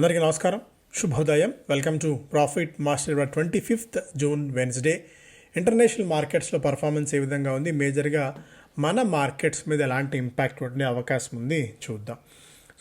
అందరికీ నమస్కారం. శుభోదయం. Welcome to profit master twenty fifth June Wednesday international మార్కెట్స్లో పర్ఫార్మెన్స్ ఏ విధంగా ఉంది? మేజర్గా మన మార్కెట్స్ మీద ఎలాంటి ఇంపాక్ట్ ఉండే అవకాశం ఉంది? చూద్దాం.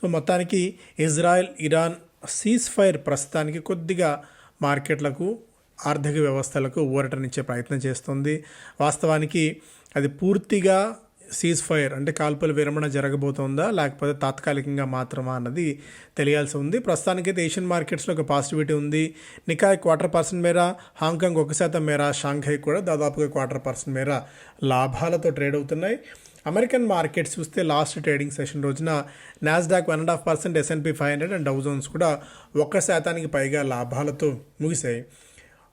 సో మొత్తానికి ఇజ్రాయెల్ ఇరాన్ సీజ్ ఫైర్ ప్రస్తుతానికి కొద్దిగా మార్కెట్లకు ఆర్థిక వ్యవస్థలకు ఊరటనిచ్చే ప్రయత్నం చేస్తుంది. వాస్తవానికి అది పూర్తిగా సీజ్ ఫైర్ అంటే కాల్పుల విరమణ జరగబోతోందా? లేకపోతే తాత్కాలికంగా మాత్రమా అన్నది తెలియాల్సి ఉంది. ప్రస్తుతానికైతే ఏషియన్ మార్కెట్స్లో ఒక పాజిటివిటీ ఉంది. నికాయ్ క్వార్టర్ పర్సెంట్ మేర హాంకాంగ్ ఒక శాతం మేర షాంఘై కూడా దాదాపుగా క్వార్టర్ పర్సెంట్ మేర లాభాలతో ట్రేడ్ అవుతున్నాయి. అమెరికన్ మార్కెట్స్ చూస్తే లాస్ట్ ట్రేడింగ్ సెషన్ రోజున NASDAQ one and half percent S and P five hundred and Dow Jones కూడా ఒక్క శాతానికి పైగా లాభాలతో ముగిశాయి.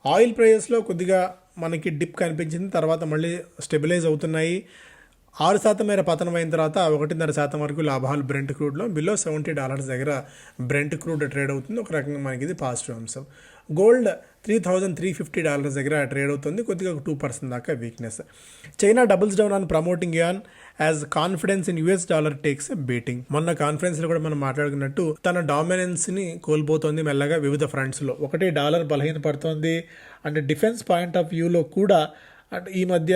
ఆయిల్ ప్రైజెస్లో కొద్దిగా మనకి డిప్ కనిపించింది. తర్వాత మళ్ళీ స్టెబిలైజ్ అవుతున్నాయి. ఆరు శాతం మేర పతనం అయిన తర్వాత ఒకటిన్నర శాతం వరకు లాభాలు బ్రెంట్ క్రూడ్లో బిలో సెవెంటీ డాలర్స్ దగ్గర బ్రెంట్ క్రూడ్ ట్రేడ్ అవుతుంది. ఒక రకంగా మనకి ఇది పాజిటివ్ అంశం. Gold three thousand three fifty dollars దగ్గర ట్రేడ్ అవుతుంది. కొద్దిగా ఒక టూ పర్సెంట్ దాకా weakness China doubles down on promoting an as confidence in US dollar takes beating మొన్న కాన్ఫరెన్స్లో కూడా మనం మాట్లాడుకున్నట్టు తన డామినెన్స్ని కోల్పోతోంది మెల్లగా వివిధ ఫ్రంట్స్లో ఒకటి డాలర్ బలహీనపడుతోంది. అండ్ డిఫెన్స్ పాయింట్ ఆఫ్ వ్యూలో కూడా అంటే ఈ మధ్య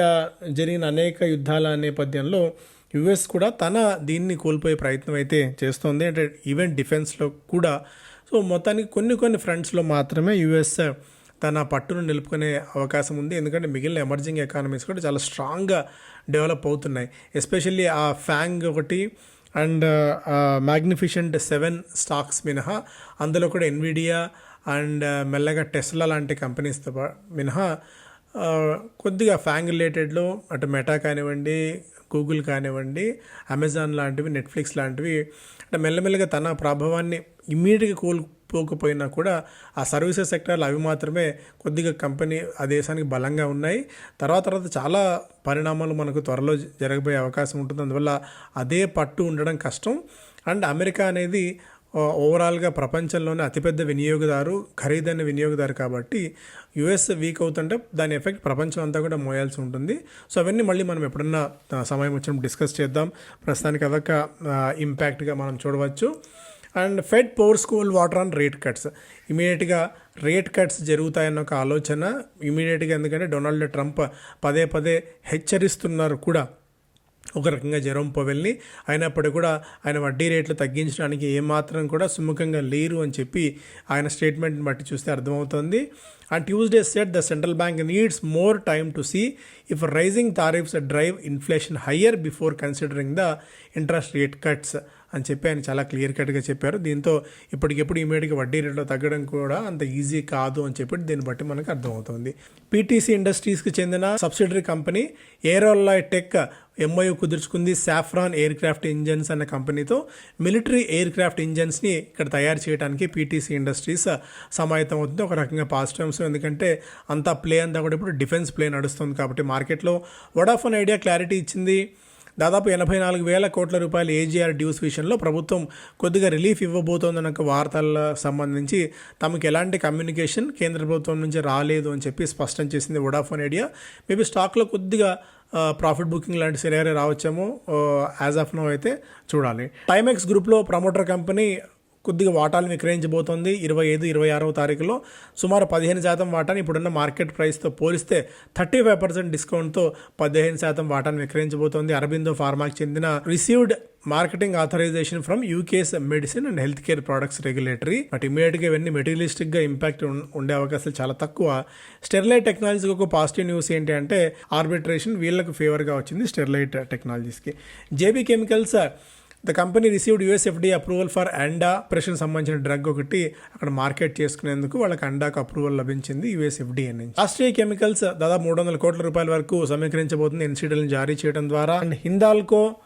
జరిగిన అనేక యుద్ధాల నేపథ్యంలో యుఎస్ కూడా తన దీన్ని కోల్పోయే ప్రయత్నం అయితే చేస్తోంది. అంటే ఈవెన్ డిఫెన్స్లో కూడా. సో మొత్తానికి కొన్ని కొన్ని ఫ్రంట్స్లో మాత్రమే యుఎస్ తన పట్టును నిలుపుకునే అవకాశం ఉంది. ఎందుకంటే మిగిలిన ఎమర్జింగ్ ఎకానమీస్ కూడా చాలా స్ట్రాంగ్గా డెవలప్ అవుతున్నాయి. ఎస్పెషల్లీ ఆ ఫ్యాంగ్ ఒకటి అండ్ మ్యాగ్నిఫిషెంట్ సెవెన్ స్టాక్స్ మినహా అందులో కూడా ఎన్విడియా అండ్ మెల్లగా టెస్లా లాంటి కంపెనీస్తో మినహా కొద్దిగా ఫ్యాంగ్ రిలేటెడ్లో అటు మెటా కానివ్వండి గూగుల్ కానివ్వండి అమెజాన్ లాంటివి నెట్ఫ్లిక్స్ లాంటివి అంటే మెల్లమెల్లగా తన ప్రభావాన్ని ఇమ్మీడియట్గా కోల్పోకపోయినా కూడా ఆ సర్వీసెస్ సెక్టర్లు అవి మాత్రమే కొద్దిగా కంపెనీ ఆ దేశానికి బలంగా ఉన్నాయి. తర్వాత తర్వాత చాలా పరిణామాలు మనకు త్వరలో జరగబోయే అవకాశం ఉంటుంది. అందువల్ల అదే పట్టు ఉండడం కష్టం. అండ్ అమెరికా అనేది ఓవరాల్గా ప్రపంచంలోనే అతిపెద్ద వినియోగదారు ఖరీదైన వినియోగదారు కాబట్టి యుఎస్ వీక్ అవుతుంటే దాని ఎఫెక్ట్ ప్రపంచం అంతా కూడా మోయాల్సి ఉంటుంది. సో అవన్నీ మళ్ళీ మనం ఎప్పుడన్నా సమయం వచ్చినప్పుడు డిస్కస్ చేద్దాం. ప్రస్తుతానికి అదొక ఇంపాక్ట్గా మనం చూడవచ్చు. And Fed power school water on rate cuts ఇమీడియట్గా రేట్ కట్స్ జరుగుతాయన్న ఒక ఆలోచన. ఇమీడియట్గా ఎందుకంటే డొనాల్డ్ ట్రంప్ పదే పదే హెచ్చరిస్తున్నారు కూడా. ఒక రకంగా జెరోమ్ పొవెల్ని. అయినప్పటికీ కూడా ఆయన వడ్డీ రేట్లు తగ్గించడానికి ఏమాత్రం కూడా సుముఖంగా లేరు అని చెప్పి ఆయన స్టేట్మెంట్ని బట్టి చూస్తే అర్థమవుతుంది. And Tuesday said the central bank needs more time to see if rising tariffs drive inflation higher before considering the interest rate cuts అని చెప్పి ఆయన చాలా క్లియర్ కట్గా చెప్పారు. దీంతో ఇప్పటికెప్పుడు ఇమీడియట్గా వడ్డీ రేట్లో తగ్గడం కూడా అంత ఈజీ కాదు అని చెప్పి దీన్ని బట్టి మనకు అర్థమవుతుంది. పీటీసీ ఇండస్ట్రీస్కి చెందిన subsidiary company Aerolloy tech MoU కుదుర్చుకుంది. Safran aircraft engines అనే కంపెనీతో మిలిటరీ ఎయిర్ క్రాఫ్ట్ ఇంజన్స్ని ఇక్కడ తయారు చేయడానికి పీటీసీ ఇండస్ట్రీస్ సమాయత్తం అవుతుంది. ఒక రకంగా పాజిటివ్ అంశం. ఎందుకంటే అంతా ప్లే అంతా కూడా ఇప్పుడు డిఫెన్స్ ప్లే నడుస్తుంది కాబట్టి మార్కెట్లో వడాఫోన్ ఐడియా క్లారిటీ ఇచ్చింది. దాదాపు ఎనభై నాలుగు వేల కోట్ల రూపాయల ఏజీఆర్ డ్యూస్ విషయంలో ప్రభుత్వం కొద్దిగా రిలీఫ్ ఇవ్వబోతోందన్న వార్తల సంబంధించి తమకు ఎలాంటి కమ్యూనికేషన్ కేంద్ర ప్రభుత్వం నుంచి రాలేదు అని చెప్పి స్పష్టం చేసింది వొడాఫోన్ ఐడియా మేబీ స్టాక్లో కొద్దిగా ప్రాఫిట్ బుకింగ్ లాంటి సినారీ రావచ్చేమో యాజ్ ఆఫ్ నో అయితే చూడాలి. టైమెక్స్ గ్రూప్లో ప్రమోటర్ కంపెనీ కొద్దిగా వాటాలు విక్రయించబోతోంది. ఇరవై ఐదు ఇరవై ఆరవ తారీఖులో సుమారు పదిహేను శాతం వాటాని ఇప్పుడున్న మార్కెట్ ప్రైస్తో పోలిస్తే థర్టీ ఫైవ్ పర్సెంట్ డిస్కౌంట్తో పదిహేను శాతం వాటాను విక్రయించబోతోంది. అరబిందో ఫార్మాకి చెందిన received marketing authorisation from UK's medicine and health care products regulatory. But ఇమీడియట్గా ఇవన్నీ మెటీరియలిస్టిక్గా ఇంపాక్ట్ ఉండే అవకాశాలు చాలా తక్కువ. స్టెర్లైట్ టెక్నాలజీకి ఒక పాజిటివ్ న్యూస్ ఏంటి అంటే ఆర్బిట్రేషన్ వీళ్ళకు ఫేవర్గా వచ్చింది Sterlite టెక్నాలజీస్కి. JB chemicals the company received USFDA approval for ANDA ప్రెషన్ సంబంధించిన డ్రగ్ ఒకటి అక్కడ మార్కెట్ చేసుకునేందుకు వాళ్ళకి అండాకు అప్రూవల్ లభించింది యూఎస్ఎఫ్డి నుంచి. రాష్ట్రీయ కెమికల్స్ దాదాపు మూడు వందల కోట్ల రూపాయల వరకు సమీకరించబోతుంది ఎన్సీడీలను జారీ చేయడం ద్వారా. And Hindalco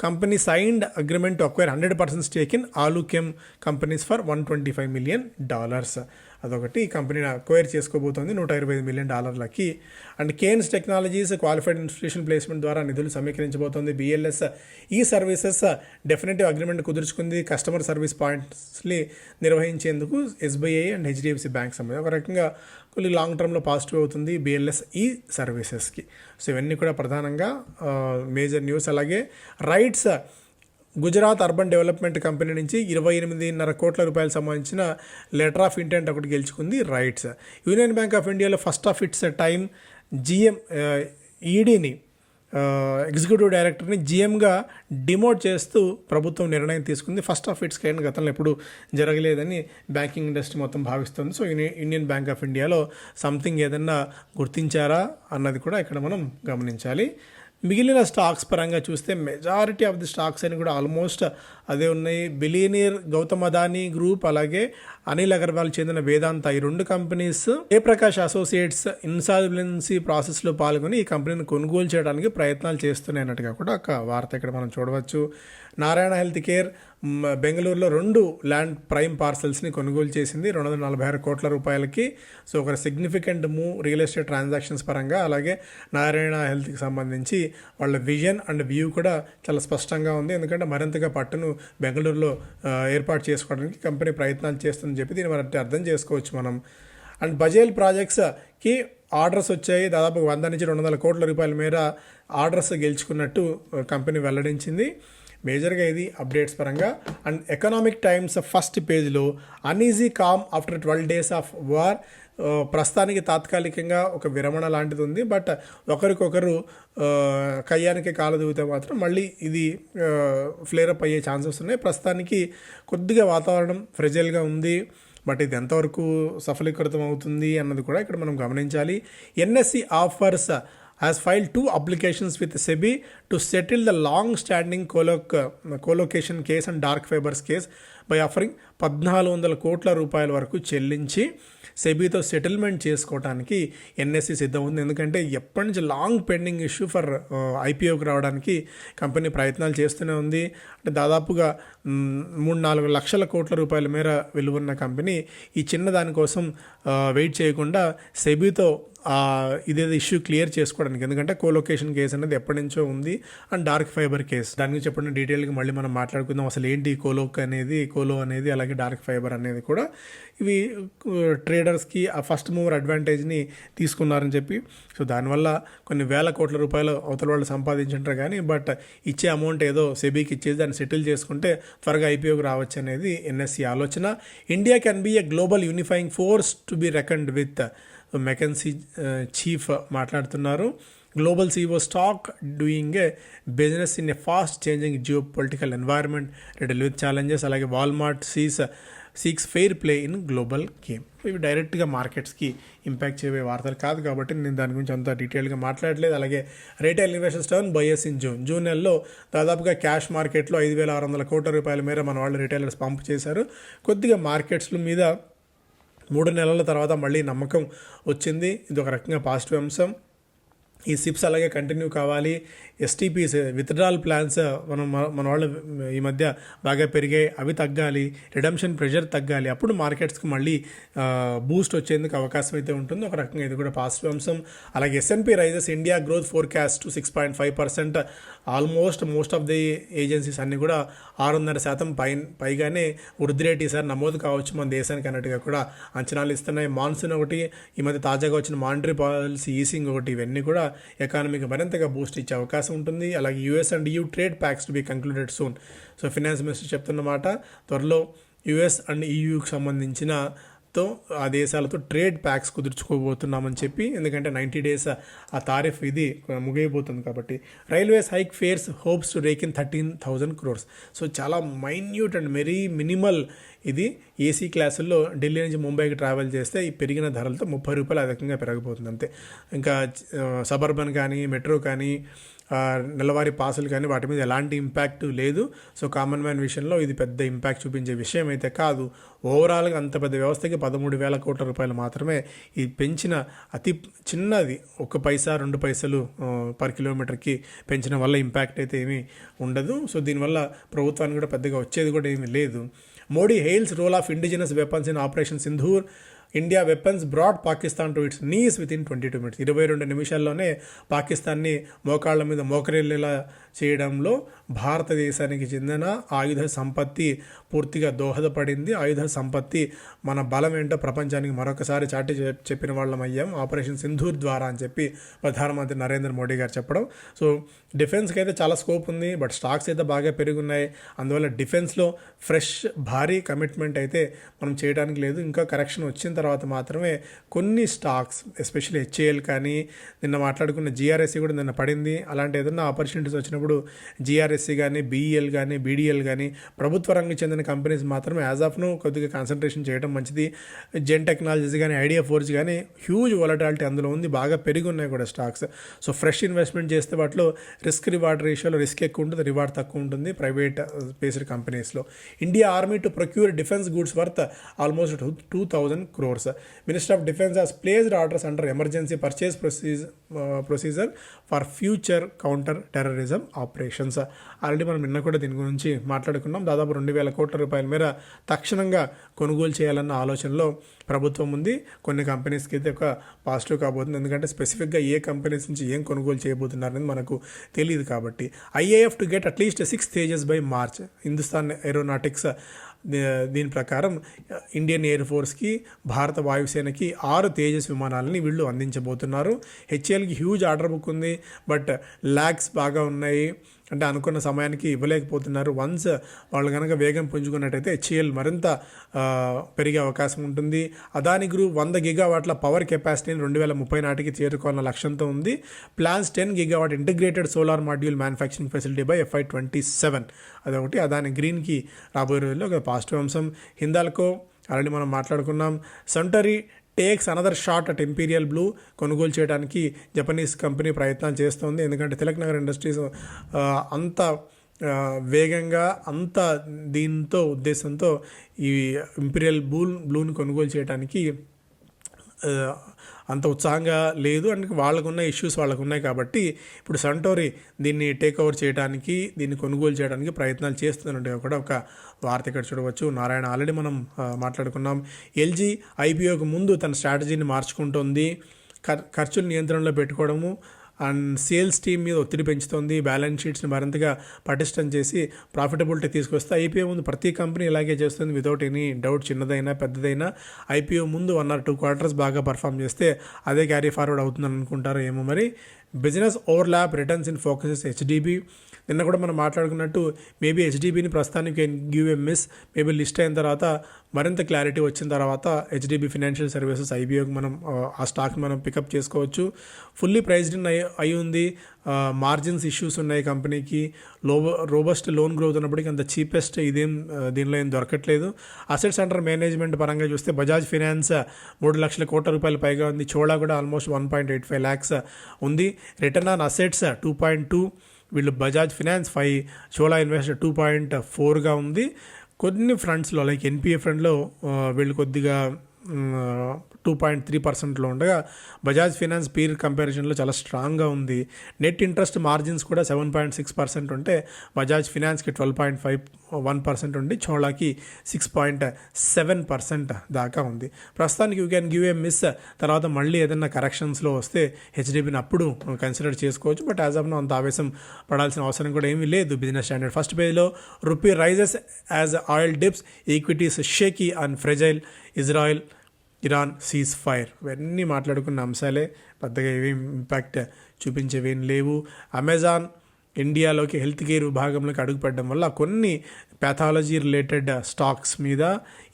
company signed agreement to acquire hundred percent stake in AluChem companies for one twenty five million dollars అదొకటి. ఈ కంపెనీని అక్వైర్ చేసుకోబోతోంది నూట ఇరవై ఐదు మిలియన్ డాలర్లకి. And Kaynes technologies qualified institution placement ద్వారా నిధులు సమీకరించబోతోంది. BLS E services definitive agreement కుదుర్చుకుంది. Customer service పాయింట్స్ని నిర్వహించేందుకు ఎస్బీఐ అండ్ హెచ్డిఎఫ్సి బ్యాంక్ సంబంధించి ఒక రకంగా కొన్ని లాంగ్ టర్మ్లో పాజిటివ్ అవుతుంది బిఎల్ఎస్ ఈ సర్వీసెస్కి. సో ఇవన్నీ కూడా ప్రధానంగా మేజర్ న్యూస్ అలాగే RITES Gujarat urban development company నుంచి ఇరవై ఎనిమిదిన్నర కోట్ల రూపాయలు సంబంధించిన లెటర్ ఆఫ్ ఇంటెంట్ ఒకటి గెలుచుకుంది రైట్స్. యూనియన్ బ్యాంక్ ఆఫ్ ఇండియాలో first of its time GM ఈడీని executive డైరెక్టర్ని జిఎంగా డిమోట్ చేస్తూ ప్రభుత్వం నిర్ణయం తీసుకుంది. ఫస్ట్ ఆఫ్ ఇట్స్ కైండ్ గతంలో ఎప్పుడు జరగలేదని బ్యాంకింగ్ ఇండస్ట్రీ మొత్తం భావిస్తుంది. సో ఇండియన్ బ్యాంక్ ఆఫ్ ఇండియాలో సంథింగ్ ఏదన్నా గుర్తించారా అన్నది కూడా ఇక్కడ మనం గమనించాలి. మిగిలిన స్టాక్స్ పరంగా చూస్తే మెజారిటీ ఆఫ్ ది స్టాక్స్ అని కూడా ఆల్మోస్ట్ అదే ఉన్నాయి. బిలీనియర్ గౌతమ్ అదానీ గ్రూప్ అలాగే అనిల్ అగర్వాల్ చెందిన వేదాంత ఈ రెండు కంపెనీస్ ఏ ప్రకాష్ అసోసియేట్స్ ఇన్సాల్వెన్సీ ప్రాసెస్లో పాల్గొని ఈ కంపెనీని కొనుగోలు చేయడానికి ప్రయత్నాలు చేస్తున్నాయన్నట్టుగా కూడా ఒక వార్త ఇక్కడ మనం చూడవచ్చు. నారాయణ హెల్త్ కేర్ బెంగళూరులో రెండు ల్యాండ్ ప్రైమ్ పార్సల్స్ని కొనుగోలు చేసింది. రెండు వందల నలభై ఆరు కోట్ల రూపాయలకి. సో ఒక significant move real estate transactions పరంగా. అలాగే నారాయణ హెల్త్కి సంబంధించి వాళ్ళ విజన్ అండ్ వ్యూ కూడా చాలా స్పష్టంగా ఉంది. ఎందుకంటే మరింతగా పట్టును బెంగళూరులో ఏర్పాటు చేసుకోవడానికి కంపెనీ ప్రయత్నాలు చేస్తుందని చెప్పి దీన్ని మనం అర్థం చేసుకోవచ్చు మనం. అండ్ బజేల్ ప్రాజెక్ట్స్కి ఆర్డర్స్ వచ్చాయి. దాదాపు వంద నుంచి రెండు వందల కోట్ల రూపాయల మేర ఆర్డర్స్ గెలుచుకున్నట్టు కంపెనీ వెల్లడించింది. మేజర్గా ఇది అప్డేట్స్ పరంగా. అండ్ ఎకనామిక్ టైమ్స్ ఫస్ట్ పేజ్లో uneasy calm after twelve days of war. ప్రస్తుతానికి తాత్కాలికంగా ఒక విరమణ లాంటిది ఉంది బట్ ఒకరికొకరు కయ్యానికి కాలు దిగితే మాత్రం మళ్ళీ ఇది ఫ్లేరప్ అయ్యే ఛాన్సెస్ ఉన్నాయి ప్రస్తుతానికి కొద్దిగా వాతావరణం ఫ్రెజైల్గా ఉంది బట్ ఇది ఎంతవరకు సఫలీకృతం అవుతుంది అన్నది కూడా ఇక్కడ మనం గమనించాలి. NSE offers has file two applications with SEBI to settle the long standing colo colocation case and dark fibres case by offering పద్నాలుగు వందల కోట్ల రూపాయల వరకు చెల్లించి సెబీతో సెటిల్మెంట్ చేసుకోవడానికి ఎన్ఎస్సి సిద్ధం ఉంది. ఎందుకంటే ఎప్పటి నుంచి లాంగ్ పెండింగ్ ఇష్యూ ఫర్ ఐపీఓకి రావడానికి కంపెనీ ప్రయత్నాలు చేస్తూనే ఉంది. అంటే దాదాపుగా మూడు నాలుగు లక్షల కోట్ల రూపాయల మేర విలువన్న కంపెనీ ఈ చిన్న దానికోసం వెయిట్ చేయకుండా సెబీతో ఇదేదో ఇష్యూ క్లియర్ చేసుకోవడానికి ఎందుకంటే కోలొకేషన్ కేసు అనేది ఎప్పటి నుంచో ఉంది. అండ్ డార్క్ ఫైబర్ కేసు దాని గురించి చెప్పండి డీటెయిల్గా మళ్ళీ మనం మాట్లాడుకుందాం. అసలు ఏంటి కోలోక్ అనేది కోలో అనేది అలాగే డార్క్ ఫైబర్ అనేది కూడా ఇవి ట్రేడర్స్కి ఆ ఫస్ట్ మూవర్ అడ్వాంటేజ్ని తీసుకున్నారని చెప్పి. సో దానివల్ల కొన్ని వేల కోట్ల రూపాయలు అవతల వాళ్ళు సంపాదించుంటారు కానీ బట్ ఇచ్చే అమౌంట్ ఏదో సెబీకి ఇచ్చేసి దాన్ని సెటిల్ చేసుకుంటే త్వరగా ఐపీఓకి రావచ్చు అనేది ఎన్ఎస్సి ఆలోచన. India can be a global unifying force to be reckoned with. McKinsey chief మాట్లాడుతున్నారు. Global CEOs talk doing a business in a fast changing geopolitical environment riddled with challenges అలాగే Walmart sees seeks fair play in global game ఇవి డైరెక్ట్గా మార్కెట్స్కి impact చేయబోయే వార్తలు కాదు కాబట్టి నేను దాని గురించి అంత డీటెయిల్గా మాట్లాడలేదు. అలాగే retail investors turn buyers in June June నెలలో దాదాపుగా క్యాష్ మార్కెట్లో ఐదు వేల ఆరు వందల కోట్ల రూపాయల మేర మన వాళ్ళు రిటైలర్స్ పంప్ చేశారు. కొద్దిగా మార్కెట్స్ల మీద మూడు నెలల తర్వాత మళ్ళీ నమ్మకం వచ్చింది. ఇది ఒక రకంగా పాజిటివ్ అంశం. ఈ సిప్స్ అలాగే కంటిన్యూ కావాలి. ఎస్టీపీస్ విత్డ్రాల్ ప్లాన్స్ మనం మన వాళ్ళు ఈ మధ్య బాగా పెరిగాయి. అవి తగ్గాలి రిడమ్షన్ ప్రెషర్ తగ్గాలి. అప్పుడు మార్కెట్స్కి మళ్ళీ బూస్ట్ వచ్చేందుకు అవకాశం అయితే ఉంటుంది. ఒక రకంగా ఇది కూడా పాజిటివ్ అంశం. అలాగే S&P raises India growth forecast to six point five percent. Almost most of the agencies అన్నీ కూడా ఆరున్నర శాతం పై పైగానే వృద్ధి రేట్ ఈసారి నమోదు కావచ్చు మన దేశానికి అన్నట్టుగా కూడా అంచనాలు ఇస్తున్నాయి. మాన్సూన్ ఒకటి ఈ మధ్య తాజాగా వచ్చిన మానిటరీ పాలసీ ఈసింగ్ ఒకటి ఇవన్నీ కూడా ఎకానమీకి మరింతగా బూస్ట్ ఇచ్చే అవకాశం ఉంటుంది. అలాగే US and EU trade pacts to be concluded soon so finance minister చెప్తున్నమాట త్వరలో యుఎస్ అండ్ ఈయూకి సంబంధించిన తో ఆ దేశాలతో ట్రేడ్ ప్యాక్స్ కుదుర్చుకోబోతున్నామని చెప్పి ఎందుకంటే నైంటీ డేస్ ఆ తారీఫ్ ఇది ముగియబోతుంది కాబట్టి. Railways hike fares hopes to rake in thirteen thousand crores. So చాలా మైన్యూట్ అండ్ వెరీ మినిమల్ ఇది. ఏసీ క్లాసుల్లో ఢిల్లీ నుంచి ముంబైకి ట్రావెల్ చేస్తే ఈ పెరిగిన ధరలతో ముప్పై రూపాయలు అధికంగా పెరగబోతుంది అంతే. ఇంకా సబర్బన్ కానీ మెట్రో కానీ నెలవారీ పాసులు కానీ వాటి మీద ఎలాంటి ఇంపాక్ట్ లేదు. సో కామన్ మ్యాన్ విషయంలో ఇది పెద్ద ఇంపాక్ట్ చూపించే విషయం అయితే కాదు. ఓవరాల్గా అంత పెద్ద వ్యవస్థకి పదమూడు వేల కోట్ల రూపాయలు మాత్రమే ఈ పెంచిన అతి చిన్నది ఒక పైసా రెండు పైసలు పర్ కిలోమీటర్కి పెంచడం వల్ల ఇంపాక్ట్ అయితే ఏమీ ఉండదు. సో దీనివల్ల ప్రభుత్వానికి కూడా పెద్దగా వచ్చేది కూడా ఏమీ లేదు. Modi hails role of indigenous weapons in Operation Sindoor India weapons brought Pakistan to its knees within twenty two minutes ఇరవై రెండు నిమిషాల్లోనే పాకిస్తాన్ని మోకాళ్ళ మీద మోకరిల్లేలా చేయడంలో భారతదేశానికి చెందిన ఆయుధ సంపత్తి పూర్తిగా దోహదపడింది. ఆయుధ సంపత్తి మన బలం ఏంటో ప్రపంచానికి మరొకసారి చాటి చెప్పిన వాళ్ళం అయ్యాం. ఆపరేషన్ సింధూర్ ద్వారా అని చెప్పి ప్రధానమంత్రి నరేంద్ర మోడీ గారు చెప్పడం. సో డిఫెన్స్కి అయితే చాలా స్కోప్ ఉంది బట్ స్టాక్స్ అయితే బాగా పెరుగున్నాయి. అందువల్ల డిఫెన్స్లో ఫ్రెష్ భారీ కమిట్మెంట్ అయితే మనం చేయడానికి లేదు. ఇంకా కరెక్షన్ వచ్చిన తర్వాత తర్వాత మాత్రమే కొన్ని స్టాక్స్ ఎస్పెషల్లీ హెచ్ఏఎల్ కానీ నిన్న మాట్లాడుకున్న జిఆర్ఎస్సి కూడా నిన్న పడింది. అలాంటి ఏదైనా ఆపర్చునిటీస్ వచ్చినప్పుడు జిఆర్ఎస్సి కానీ బీఈఎల్ కానీ బీడీఎల్ కానీ ప్రభుత్వ రంగం చెందిన కంపెనీస్ మాత్రమే యాజ్ ఆఫ్ను కొద్దిగా కాన్సన్ట్రేషన్ చేయడం మంచిది. జెన్ టెక్నాలజీస్ కానీ ఐడియా ఫోర్స్ కానీ హ్యూజ్ వాలటాలిటీ అందులో ఉంది. బాగా పెరిగి ఉన్నాయి కూడా స్టాక్స్. సో ఫ్రెష్ ఇన్వెస్ట్మెంట్ చేస్తే వాటిలో రిస్క్ రివార్డ్ రేషియోలో రిస్క్ ఎక్కువ ఉంటుంది రివార్డ్ తక్కువ ఉంటుంది ప్రైవేట్ uh, బేస్డ్ కంపెనీస్లో India Army to procure defence goods worth almost two thousand crores minister of defence has placed orders under emergency purchase procedure procedure for future counter terrorism operations already మనం నిన్న కూడా దీని గురించి మాట్లాడుకున్నాం. దాదాపు రెండు వేల కోట్ల రూపాయల మేర తక్షణంగా కొనుగోలు చేయాలన్న ఆలోచనలో ప్రభుత్వం ఉంది. కొన్ని కంపెనీస్కి అయితే ఒక పాజిటివ్ కాబోతుంది. ఎందుకంటే స్పెసిఫిక్గా ఏ కంపెనీస్ నుంచి ఏం కొనుగోలు చేయబోతున్నారనేది మనకు తెలియదు కాబట్టి. IAF to get at least six stages by March. Hindustan Aeronautics దీని ప్రకారం ఇండియన్ ఎయిర్ ఫోర్స్కి భారత వాయుసేనకి ఆరు తేజస్ విమానాలని వీళ్ళు అందించబోతున్నారు. హెచ్ఏఎల్కి హ్యూజ్ ఆర్డర్ బుక్ ఉంది బట్ ల్యాగ్స్ బాగా ఉన్నాయి. అంటే అనుకున్న సమయానికి ఇవ్వలేకపోతున్నారు. వన్స్ వాళ్ళు కనుక వేగం పుంజుకున్నట్టయితే హెచ్ఏఎల్ మరింత పెరిగే అవకాశం ఉంటుంది. అదాని గ్రూప్ వంద గిగావాట్ల పవర్ కెపాసిటీని రెండు వేల ముప్పై నాటికి చేరుకోవాలన్న లక్ష్యంతో ఉంది. Plans ten gigawatt integrated solar module manufacturing facility by FY twenty seven అదొకటి. అదాని గ్రీన్కి రాబోయే రోజుల్లో ఒక పాజిటివ్ అంశం. హిందాల్కో ఆల్రెడీ మనం మాట్లాడుకున్నాం. Century takes another shot at Imperial Blue కొనుగోలు చేయడానికి జపనీస్ కంపెనీ ప్రయత్నాలు చేస్తోంది. ఎందుకంటే తిలక్ నగర్ ఇండస్ట్రీస్ అంత వేగంగా అంత దీంతో ఉద్దేశంతో ఈ ఇంపీరియల్ బ్లూ బ్లూని కొనుగోలు చేయడానికి అంత ఉత్సాహంగా లేదు. అండ్ వాళ్ళకున్న ఇష్యూస్ వాళ్ళకు ఉన్నాయి కాబట్టి ఇప్పుడు సంటోరి దీన్ని టేక్ ఓవర్ చేయడానికి దీన్ని కొనుగోలు చేయడానికి ప్రయత్నాలు చేస్తున్నట్టు కూడా ఒక వార్త ఇక్కడ చూడవచ్చు. నారాయణ ఆల్రెడీ మనం మాట్లాడుకున్నాం. ఎల్జీ ఐపీఓకు ముందు తన స్ట్రాటజీని మార్చుకుంటుంది. ఖర్చులు నియంత్రణలో పెట్టుకోవడము అండ్ సేల్స్ టీమ్ మీద ఒత్తిడి పెంచుతోంది. బ్యాలెన్స్ షీట్స్ని మరింతగా పటిష్టం చేసి ప్రాఫిటబిలిటీ తీసుకొస్తే ఐపీఓ ముందు ప్రతి కంపెనీ ఇలాగే చేస్తుంది. వితౌట్ ఎనీ డౌట్ చిన్నదైనా పెద్దదైనా ఐపీఓ ముందు వన్ ఆర్ టూ క్వార్టర్స్ బాగా పర్ఫామ్ చేస్తే అదే క్యారీ ఫార్వర్డ్ అవుతుందని అనుకుంటారో ఏమో మరి. Business overlap returns in focuses HDB నిన్న కూడా మనం మాట్లాడుకున్నట్టు మేబీ హెచ్డిబిని ప్రస్తుతానికి give a miss maybe list అయిన తర్వాత మరింత క్లారిటీ వచ్చిన తర్వాత హెచ్డిబి ఫినాన్షియల్ సర్వీసెస్ ఐబీఓకి మనం ఆ, స్టాక్ మనం పికప్ చేసుకోవచ్చు. ఫుల్లీ ప్రైజ్డ్ అయి అయి ఉంది. మార్జిన్స్ ఇష్యూస్ ఉన్నాయి కంపెనీకి. లో రోబస్ట్ లోన్ గ్రోత్ ఉన్నప్పటికీ అంత చీపెస్ట్ ఇదేం దీనిలో ఏం దొరకట్లేదు. అసెట్స్ అండర్ మేనేజ్మెంట్ పరంగా చూస్తే బజాజ్ ఫినాన్స్ మూడు లక్షల కోట్ల రూపాయలు పైగా ఉంది. చోళా కూడా almost one point eight five lakhs ఉంది. Return on assets two point two వీళ్ళు Bajaj Finance five Chola invest two point ఫోర్గా ఉంది. కొన్ని ఫ్రంట్స్లో లైక్ ఎన్పిఏ ఫ్రంట్లో వీళ్ళు కొద్దిగా టూ పాయింట్ త్రీ పర్సెంట్లో ఉండగా బజాజ్ ఫినాన్స్ పీర్ కంపారిజన్లో చాలా స్ట్రాంగ్గా ఉంది. నెట్ ఇంట్రెస్ట్ మార్జిన్స్ కూడా సెవెన్ పాయింట్ సిక్స్ పర్సెంట్ ఉంటే Bajaj ఫినాన్స్కి twelve point five one percent ఉండి చోళాకి సిక్స్ పాయింట్ సెవెన్ పర్సెంట్ దాకా ఉంది. ప్రస్తుతానికి you can give a miss తర్వాత మళ్ళీ ఏదైనా కరెక్షన్స్లో వస్తే హెచ్డిబిని అప్పుడు కన్సిడర్ చేసుకోవచ్చు బట్ యాజ్ ఆఫ్ నో అంత ఆవేశం పడాల్సిన అవసరం కూడా ఏమీ లేదు బిజినెస్ స్టాండర్డ్. ఫస్ట్ పేజ్లో rupee rises as oil dips equities shaky and fragile Israel Iran ceasefire ఇవన్నీ మాట్లాడుకున్న అంశాలే పెద్దగా ఏమేమి ఇంపాక్ట్ చూపించేవేం లేవు. అమెజాన్ ఇండియాలోకి హెల్త్ కేర్ విభాగంలోకి అడుగుపెట్టడం వల్ల కొన్ని ప్యాథాలజీ రిలేటెడ్ స్టాక్స్ మీద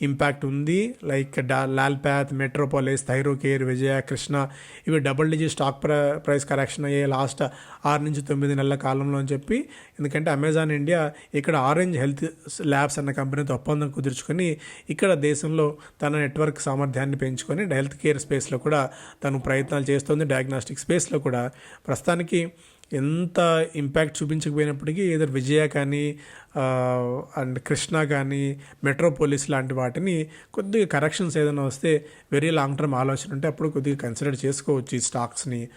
ఇంపాక్ట్ ఉంది. Like Dr LalPath Metropolis Thyrocare Vijaya Krishna ఇవి డబుల్ డిజిట్ స్టాక్ ప్ర ప్రైస్ కరెక్షన్ అయ్యే లాస్ట్ ఆరు నుంచి తొమ్మిది నెలల కాలంలో అని చెప్పి. ఎందుకంటే అమెజాన్ ఇండియా ఇక్కడ ఆరెంజ్ హెల్త్ ల్యాబ్స్ అన్న కంపెనీతో ఒప్పందం కుదుర్చుకొని ఇక్కడ దేశంలో తన నెట్వర్క్ సామర్థ్యాన్ని పెంచుకొని హెల్త్ కేర్ స్పేస్లో కూడా తను ప్రయత్నాలు చేస్తుంది. డయాగ్నాస్టిక్ స్పేస్లో కూడా ప్రస్తుతానికి ఎంత ఇంపాక్ట్ చూపించకపోయినప్పటికీ ఏదో విజయ కానీ అండ్ కృష్ణ కానీ మెట్రోపోలిస్ లాంటి వాటిని కొద్దిగా కరెక్షన్స్ ఏదైనా వస్తే వెరీ లాంగ్ టర్మ్ ఆలోచన ఉంటే అప్పుడు కొద్దిగా కన్సిడర్ చేసుకోవచ్చు ఈ స్టాక్స్ని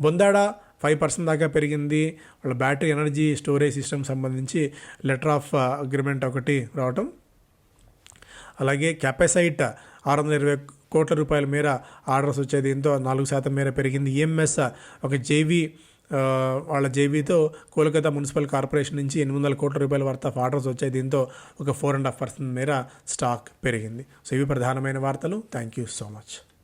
బొందాడా ఫైవ్ పర్సెంట్ దాకా పెరిగింది. వాళ్ళ బ్యాటరీ ఎనర్జీ స్టోరేజ్ సిస్టమ్ సంబంధించి లెటర్ ఆఫ్ అగ్రిమెంట్ ఒకటి రావటం. అలాగే కెపాసైట్ ఆరు వందల ఇరవై కోట్ల రూపాయల మేర ఆర్డర్స్ వచ్చే దీంతో నాలుగు శాతం మేర పెరిగింది. ఈఎంఎస్ ఒక జేవీ వాళ్ళ జేబీతో కోల్కతా మున్సిపల్ కార్పొరేషన్ నుంచి ఎనిమిది వందల కోట్ల రూపాయల వర్త్ ఆఫ్ ఆర్డర్స్ వచ్చాయి. దీంతో ఒక ఫోర్ అండ్ హాఫ్ పర్సెంట్ మేర స్టాక్ పెరిగింది. సో ఇవి ప్రధానమైన వార్తలు. Thank you so much